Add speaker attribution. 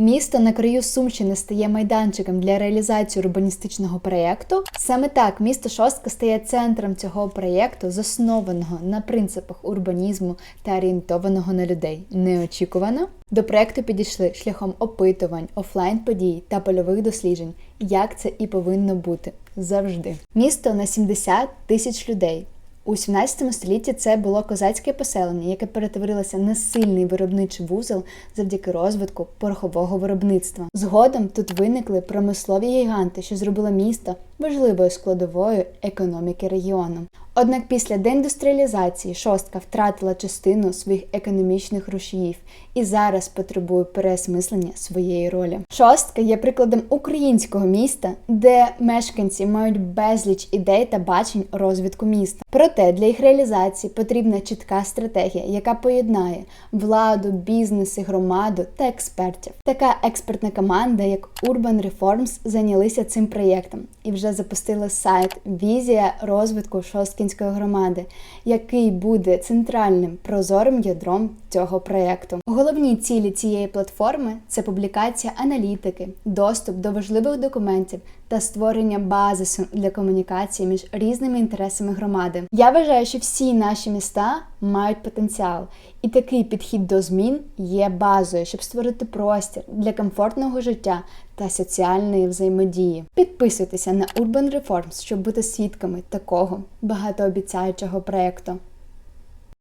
Speaker 1: Місто на краю Сумщини стає майданчиком для реалізації урбаністичного проєкту. Саме так місто Шостка стає центром цього проєкту, заснованого на принципах урбанізму та орієнтованого на людей. Неочікувано до проєкту підійшли шляхом опитувань, офлайн подій та польових досліджень, як це і повинно бути завжди. Місто на 70 тисяч людей. У 17 столітті це було козацьке поселення, яке перетворилося на сильний виробничий вузол завдяки розвитку порохового виробництва. Згодом тут виникли промислові гіганти, що зробило місто важливою складовою економіки регіону. Однак після деіндустріалізації шостка втратила частину своїх економічних рушіїв і зараз потребує переосмислення своєї ролі. Шостка є прикладом українського міста, де мешканці мають безліч ідей та бачень розвитку міста. Проте для їх реалізації потрібна чітка стратегія, яка поєднає владу, бізнес і громаду та експертів. Така експертна команда, як Urban Reforms, зайнялися цим проєктом і вже запустили сайт Візія розвитку Шосткінської громади, який буде центральним прозорим ядром цього проєкту. Головні цілі цієї платформи це публікація аналітики, доступ до важливих документів та створення базису для комунікації між різними інтересами громади. Я вважаю, що всі наші міста мають потенціал, і такий підхід до змін є базою, щоб створити простір для комфортного життя та соціальної взаємодії. Підписуйтеся на Urban Reforms, щоб бути свідками такого багатообіцяючого проєкту.